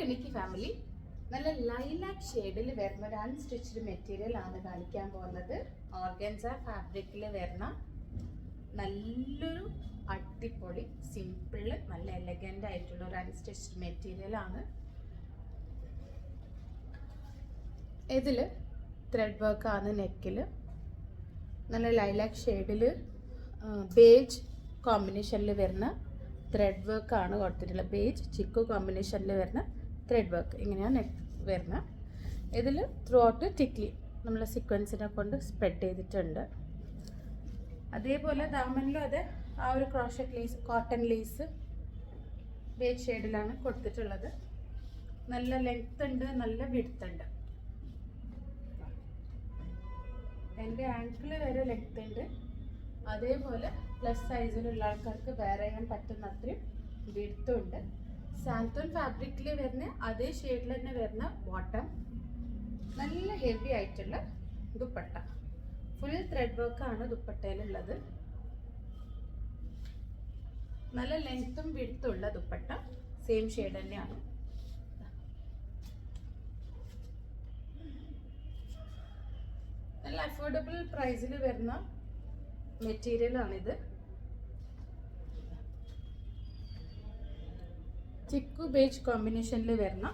യുണിക്ക് family നല്ല lilac ഷെയ്ഡിൽ വരുന്ന ഒരു അൺസ്റ്റിച്ച്ഡ് മെറ്റീരിയൽ ആണ് കാണിക്കാൻ പോകുന്നത്. ഓർഗൻസ ഫാബ്രിക്കിൽ വരുന്ന നല്ലൊരു അടിപൊളി സിമ്പിൾ നല്ല എലഗന്റ് ആയിട്ടുള്ള ഒരു അൺസ്റ്റിച്ച്ഡ് മെറ്റീരിയൽ ആണ്. ഇതിൽ ത്രെഡ് വർക്ക് ആണ് നെക്കിൽ നല്ല ലൈലാക്ക് ഷെയ്ഡിൽ ബേജ് കോമ്പിനേഷനിൽ വരുന്ന ത്രെഡ് വർക്ക് ആണ് കൊടുത്തിട്ടുള്ളത്. ബേജ് ചിക്കു കോമ്പിനേഷനിൽ വരുന്ന ത്രെഡ് വർക്ക് ഇങ്ങനെയാണ് നെക്ക് വരുന്നത് ഇതിൽ ത്രൂ ഔട്ട് ടിക്ലി നമ്മൾ സീക്വൻസിനെ കൊണ്ട് സ്പ്രെഡ് ചെയ്തിട്ടുണ്ട്. അതേപോലെ ദാമനിലും അത് ആ ഒരു crochet lace cotton lace beige ഷെയ്ഡിലാണ് കൊടുത്തിട്ടുള്ളത്. നല്ല ലെങ്ത് ഉണ്ട് നല്ല വിടുത്ത് ഉണ്ട്. എന്റെ ആങ്കിൾ വരെ ലെങ്ത് ഉണ്ട്. അതേപോലെ പ്ലസ് സൈസിലുള്ള ആൾക്കാർക്ക് വേറെ ചെയ്യാൻ പറ്റുന്ന അത്രയും വിഡ്ത്തും സാന്തോൺ ഫാബ്രിക്കിൽ വരുന്ന അതേ ഷെയ്ഡിൽ തന്നെ വരുന്ന ബോട്ടം നല്ല ഹെവി ആയിട്ടുള്ള ദുപ്പട്ട. ഫുൾ ത്രെഡ് വർക്കാണ് ദുപ്പട്ടയിലുള്ളത്. നല്ല ലെങ്ത്തും വിടുത്തും ഉള്ള ദുപ്പട്ട. സെയിം ഷെയ്ഡ് തന്നെയാണ്. നല്ല അഫോർഡബിൾ പ്രൈസിൽ വരുന്ന മെറ്റീരിയലാണിത് ചിക്കു ബേജ് കോമ്പിനേഷനിൽ വരുന്ന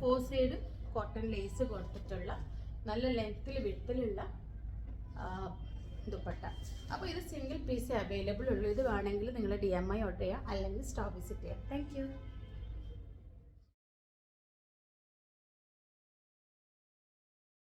ഫോർ കോട്ടൺ ലേസ് കൊടുത്തിട്ടുള്ള നല്ല ലെങ്ത്തിൽ വിട്ടിലുള്ള ദുപ്പട്ട. അപ്പോൾ ഇത് സിംഗിൾ പീസ് അവൈലബിൾ ഉള്ളൂ. ഇത് വേണമെങ്കിൽ നിങ്ങൾ ഡി എം ഐ ഓർഡർ ചെയ്യുക അല്ലെങ്കിൽ സ്റ്റോർ വിസിറ്റ് ചെയ്യാം. താങ്ക്